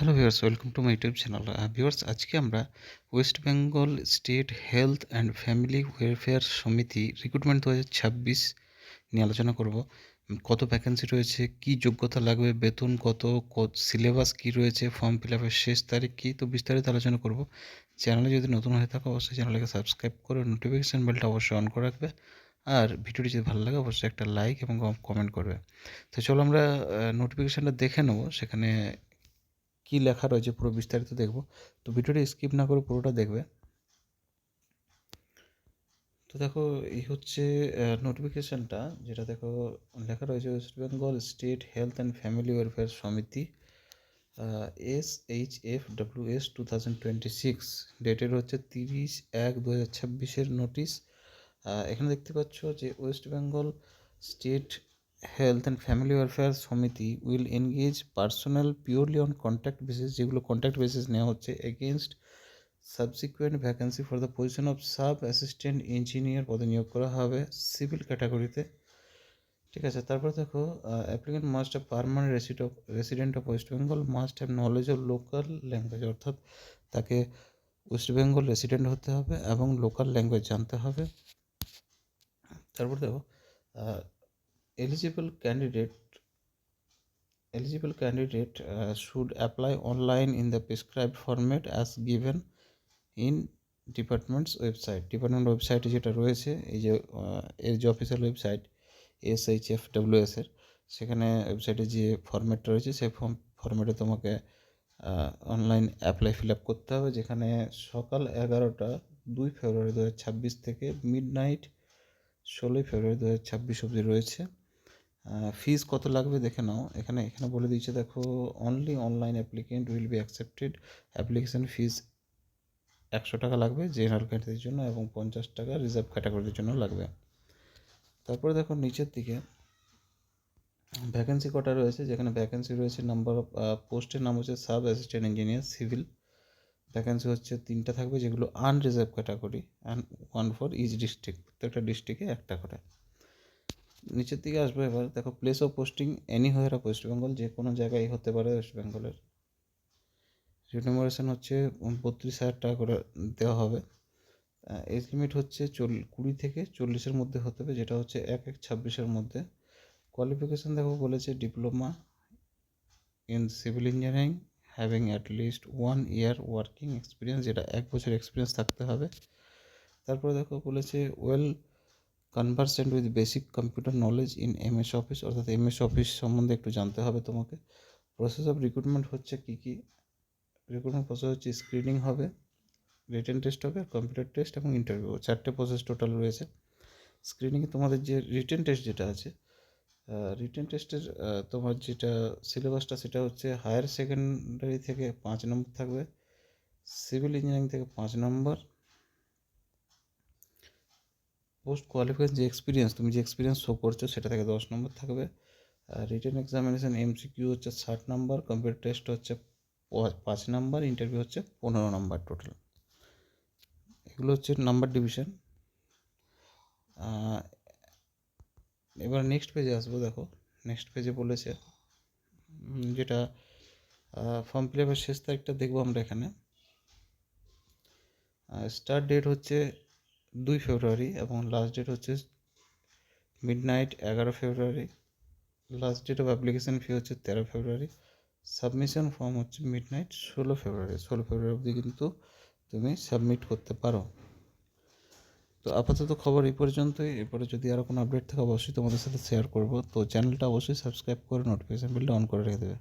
Hello viewers welcome to my YouTube channel viewers আজকে আমরা West Bengal state health and family welfare Samiti recruitment দু হাজার ছাব্বিশ নিয়ে আলোচনা করব। কত ভ্যাকেন্সি রয়েছে, কি যোগ্যতা লাগবে, বেতন কত সিলেবাস কি রয়েছে ফর্ম ফিল আপের শেষ তারিখ কী, তো বিস্তারিত আলোচনা করব। চ্যানেলে যদি নতুন হয়ে থাকে, অবশ্যই চ্যানেলকে সাবস্ক্রাইব করে নোটিফিকেশান বেলটা অবশ্যই অন করে রাখবে। আর ভিডিওটি যদি ভালো লাগে, অবশ্যই একটা লাইক এবং কমেন্ট করবে। তো চলো আমরা নোটিফিকেশানটা দেখে নেব, সেখানে কি লেখা রয়েছে পুরো বিস্তারিত দেখব। তো ভিডিওটি স্কিপ না করে পুরোটা দেখবে। তো দেখো, এই হচ্ছে নোটিফিকেশানটা যেটা দেখো, লেখা রয়েছে West Bengal state health and family welfare Samiti S H F W S two thousand twenty six ডেটের হচ্ছে তিরিশ এক দু হাজার ছাব্বিশের নোটিশ এখানে দেখতে পাচ্ছ যে West Bengal state health and family welfare Samiti will engage personal purely on contact basis যেগুলো কন্ট্যাক্ট বেসিস নেওয়া হচ্ছে against subsequent vacancy for the position of sub assistant engineer পদে নিয়োগ করা হবে সিভিল ক্যাটাগরিতে ঠিক আছে, তারপর দেখো applicant must have permanent reside of resident of West Bengal must have knowledge of local language অর্থাৎ তাকে ওয়েস্ট বেঙ্গল রেসিডেন্ট হতে হবে এবং লোকাল ল্যাঙ্গুয়েজ জানতে হবে। তারপর দেখো eligible candidate eligible candidate uh, should apply online in the prescribed format as given in department's website department ওয়েবসাইটে যেটা রয়েছে এই যে এর যে official website S H F W S এর সেখানে ওয়েবসাইটে যে ফর্ম্যাটটা রয়েছে সেই ফর্ম ফর্ম্যাটে তোমাকে অনলাইন অ্যাপ্লাই ফিল আপ করতে হবে যেখানে সকাল এগারোটা দুই ফেব্রুয়ারি দু হাজার ছাব্বিশ থেকে মিড নাইট ষোলোই ফেব্রুয়ারি দু হাজার ছাব্বিশ অবধি রয়েছে। ফিস কত লাগবে দেখে নাও। এখানে এখানে বলে দিচ্ছে দেখো only online applicant will be accepted application fees একশো টাকা লাগবে জেনারেল ক্যাটাগরির জন্য এবং পঞ্চাশ টাকা রিজার্ভ ক্যাটাগরির জন্য লাগবে। তারপরে দেখো, নিচের দিকে ভ্যাকেন্সি কটা রয়েছে? যেখানে ভ্যাকেন্সি রয়েছে নাম্বার অফ পোস্টের নাম হচ্ছে sub assistant engineer civil vacancy হচ্ছে তিনটা থাকবে যেগুলো unreserved category and one for each district প্রত্যেকটা ডিস্ট্রিক্টে একটা করে। নিচের দিকে আসব, এবার দেখো place of posting anywhere of West Bengal যে কোনো জায়গায় হতে পারে ওয়েস্ট বেঙ্গলের রিনোমারেশন হচ্ছে বত্রিশ হাজার টাকা করে দেওয়া হবে। এজ লিমিট হচ্ছে চল, কুড়ি থেকে চল্লিশের মধ্যে হতে হবে, যেটা হচ্ছে এক এক ছাব্বিশের মধ্যে। কোয়ালিফিকেশান দেখো বলেছে diploma in civil engineering having at least one year working experience যেটা এক বছর এক্সপিরিয়েন্স থাকতে হবে। তারপরে দেখো বলেছে well conversant with basic computer knowledge in M S office অর্থাৎ এম এস অফিস সম্বন্ধে একটু জানতে হবে তোমাকে। প্রসেস অফ রিক্রুটমেন্ট হচ্ছে কী কী? রিক্রুটমেন্ট প্রসেস হচ্ছে স্ক্রিনিং হবে রিটেন টেস্ট হবে কম্পিউটার টেস্ট এবং ইন্টারভিউ চারটে প্রসেস টোটাল রয়েছে। স্ক্রিনিংয়ে তোমাদের যে রিটেন টেস্ট যেটা আছে রিটেন টেস্টের তোমার যেটা সিলেবাসটা সেটা হচ্ছে হায়ার সেকেন্ডারি থেকে পাঁচ নম্বর থাকবে সিভিল ইঞ্জিনিয়ারিং থেকে পাঁচ নম্বর পোস্ট কোয়ালিফিকেশন যে এক্সপিরিয়েন্স তুমি যে এক্সপিরিয়েন্স শো করছ, সেটা থেকে দশ নম্বর থাকবে। আর রিটেন এক্সামিনেশান এমসিকিউ হচ্ছে ষাট নম্বর কম্পিউটার টেস্ট হচ্ছে পাঁচ নাম্বার ইন্টারভিউ হচ্ছে পনেরো নম্বর টোটাল এগুলো হচ্ছে নাম্বার ডিভিশন এবার নেক্সট পেজে আসব, দেখো। নেক্সট পেজে বলেছে যেটা ফর্ম ফিল আপের শেষ তারিখটা দেখব আমরা এখানে। স্টার্ট ডেট হচ্ছে দুই ফেব্রুয়ারি এবং লাস্ট ডেট হচ্ছে মিড নাইট এগারো February. Last date of application fee হচ্ছে তেরো ফেব্রুয়ারি। সাবমিশন ফর্ম হচ্ছে মিড নাইট ষোলো ফেব্রুয়ারি। ষোলো ফেব্রুয়ারি অবধি কিন্তু তুমি সাবমিট করতে পারো। তো আপাতত খবর এই পর্যন্তই। এরপরে যদি আরও কোনো আপডেট থাকে, অবশ্যই তোমাদের সাথে শেয়ার করব। তো চ্যানেলটা অবশ্যই সাবস্ক্রাইব করে নোটিফিকেশান বিলটা অন করে রেখে দেবে।